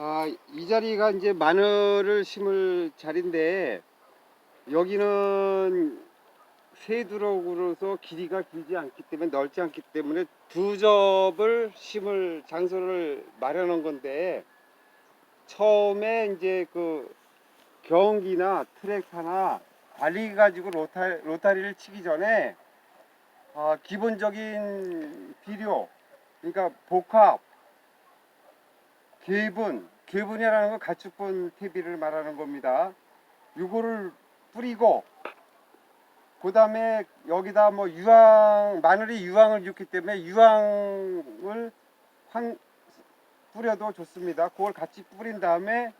아, 이 자리가 이제 마늘을 심을 자리인데 여기는 세두럭으로서 길이가 길지 않기 때문에 넓지 않기 때문에 두 접을 심을 장소를 마련한 건데 처음에 이제 그 경기나 트랙터나 관리 가지고 로타, 로타리를 치기 전에 어, 기본적인 비료 그러니까 복합 개분, 개분이라는 건 가축분 퇴비를 말하는 겁니다. 요거를 뿌리고 그 다음에 여기다 뭐 유황 마늘이 유황을 입기 때문에 유황을 황 뿌려도 좋습니다. 그걸 같이 뿌린 다음에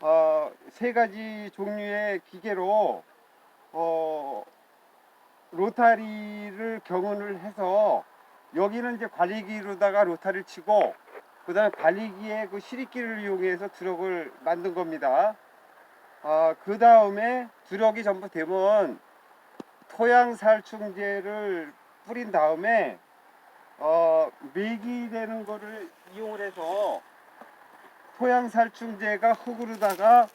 어, 세 가지 종류의 기계로 어, 로타리를 경운을 해서 여기는 이제 관리기로다가 로타리를 치고 그 다음에 관리기의 그 시리기를 이용해서 두럭을 만든 겁니다. 아, 그 다음에 두럭이 전부 되면 토양살충제를 뿌린 다음에 어, 맥이 되는 거를 이용을 해서 토양살충제가 흙으로다가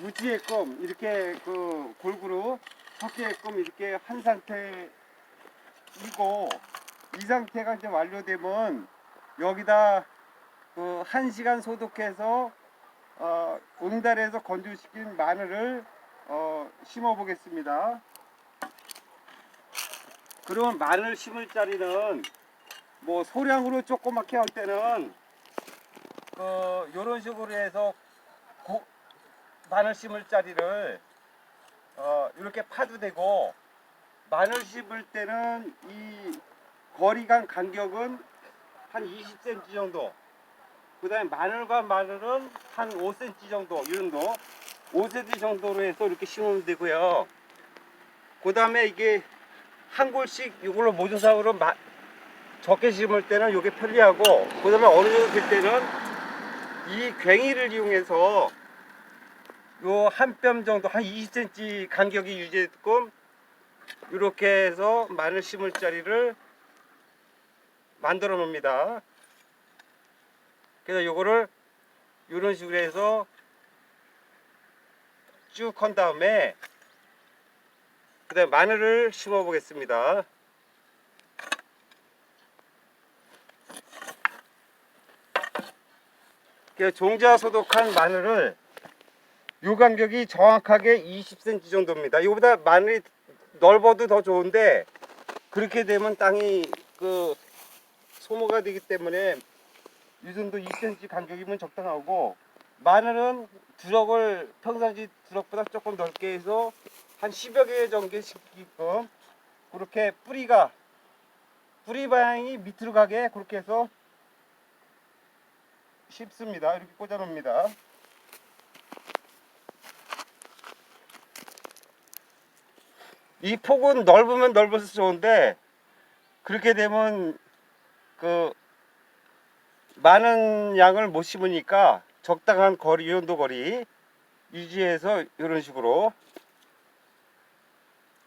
묻히게끔 이렇게 그 골고루 섞게끔 이렇게 한 상태이고 이 상태가 이제 완료되면 여기다 그 1시간 소독해서 어, 응달에서 건조시킨 마늘을 어, 심어 보겠습니다. 그러면 마늘 심을 자리는 뭐 소량으로 조그맣게 할 때는 그 요런 식으로 해서 고, 마늘 심을 자리를 어, 이렇게 파도 되고 마늘 심을 때는 이 거리간 간격은 한 20cm 정도 그 다음에 마늘과 마늘은 한 5cm 정도 이 정도 5cm 정도로 해서 이렇게 심으면 되고요 그 다음에 이게 한 골씩 이걸로 모종상으로 마, 적게 심을 때는 이게 편리하고 그 다음에 어느 정도 될 때는 이 괭이를 이용해서 요한뼘 정도 한 20cm 간격이 유지되게끔 이렇게 해서 마늘 심을 자리를 만들어 놓습니다. 그래서 요거를 이런 식으로 해서 쭉 한 다음에 그 다음에 마늘을 심어 보겠습니다. 그 종자 소독한 마늘을 요 간격이 정확하게 20cm 정도입니다. 이거보다 마늘이 넓어도 더 좋은데 그렇게 되면 땅이 그 소모가 되기 때문에 이 정도 2cm 간격이면 적당하고 마늘은 두럭을 평상시 두럭보다 조금 넓게 해서 한 10여 개 정도 심기끔 그렇게 뿌리가 뿌리 방향이 밑으로 가게 그렇게 해서 심습니다. 이렇게 꽂아 놓습니다. 이 폭은 넓으면 넓어서 좋은데 그렇게 되면 그 많은 양을 못 심으니까 적당한 거리 이 정도 거리 유지해서 이런 식으로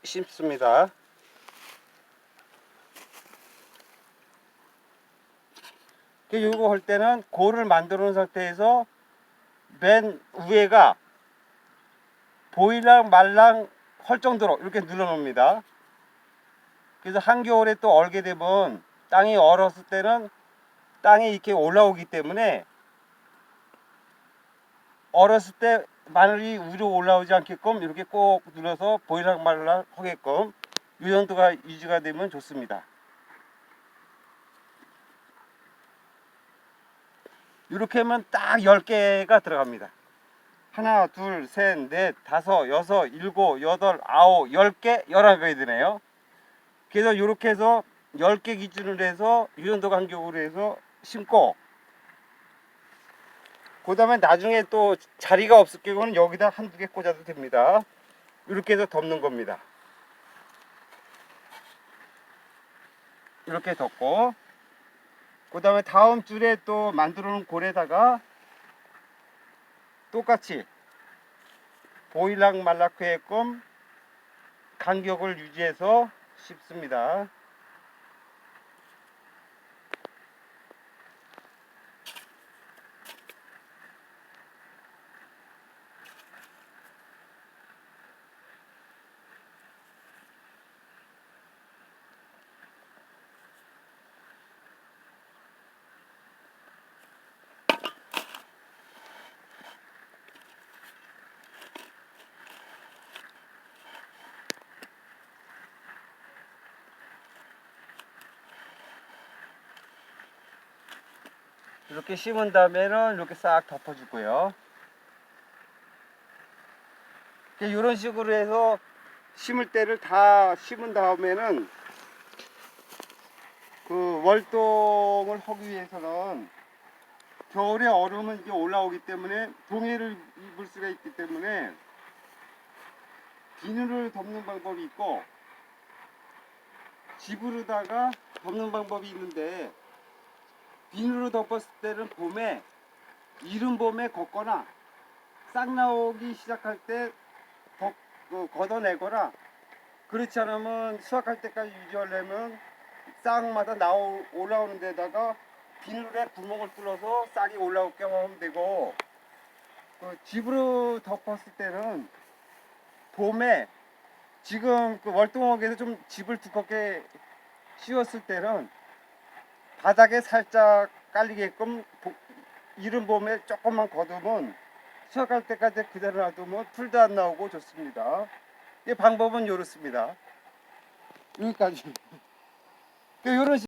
심습니다. 이거 할 때는 골을 만들어 놓은 상태에서 맨 위에가 보일랑 말랑 할 정도로 이렇게 눌러 놓습니다. 그래서 한겨울에 또 얼게 되면 땅이 얼었을 때는 땅이 이렇게 올라오기 때문에 얼었을 때 마늘이 위로 올라오지 않게끔 이렇게 꼭 눌러서 보일랑 말랑 하게끔 이 정도가 유지가 되면 좋습니다. 이렇게 하면 딱 10개가 들어갑니다. 하나, 둘, 셋, 넷, 다섯, 여섯, 일곱, 여덟, 아홉, 열 개, 열한 개이 되네요. 그래서 이렇게 해서 10개 기준으로 해서 이 정도 간격으로 해서 심고 그 다음에 나중에 또 자리가 없을 경우는 여기다 한두 개 꽂아도 됩니다. 이렇게 해서 덮는 겁니다. 이렇게 덮고 그 다음에 다음 줄에 또 만들어 놓은 골에다가 똑같이 보일락 말락회끔 간격을 유지해서 씹습니다. 이렇게 심은 다음에는 이렇게 싹 덮어주고요. 이런 식으로 해서 심을 때를 다 심은 다음에는 그 월동을 하기 위해서는 겨울에 얼음은 이게 올라오기 때문에 동해를 입을 수가 있기 때문에 비늘을 덮는 방법이 있고 집으로다가 덮는 방법이 있는데 비늘로 덮었을 때는 봄에 이른 봄에 걷거나 싹 나오기 시작할 때 걷, 그, 걷어내거나 그렇지 않으면 수확할 때까지 유지하려면 싹마다 나오 올라오는 데다가 비늘에 구멍을 뚫어서 싹이 올라오게 하면 되고 그 집으로 덮었을 때는 봄에 지금 그 월동옥에서 좀 집을 두껍게 씌웠을 때는 바닥에 살짝 깔리게끔 보- 이른 봄에 조금만 걷으면 수확할 때까지 그대로 놔두면 풀도 안 나오고 좋습니다. 이 방법은 이렇습니다. 여기까지. 이런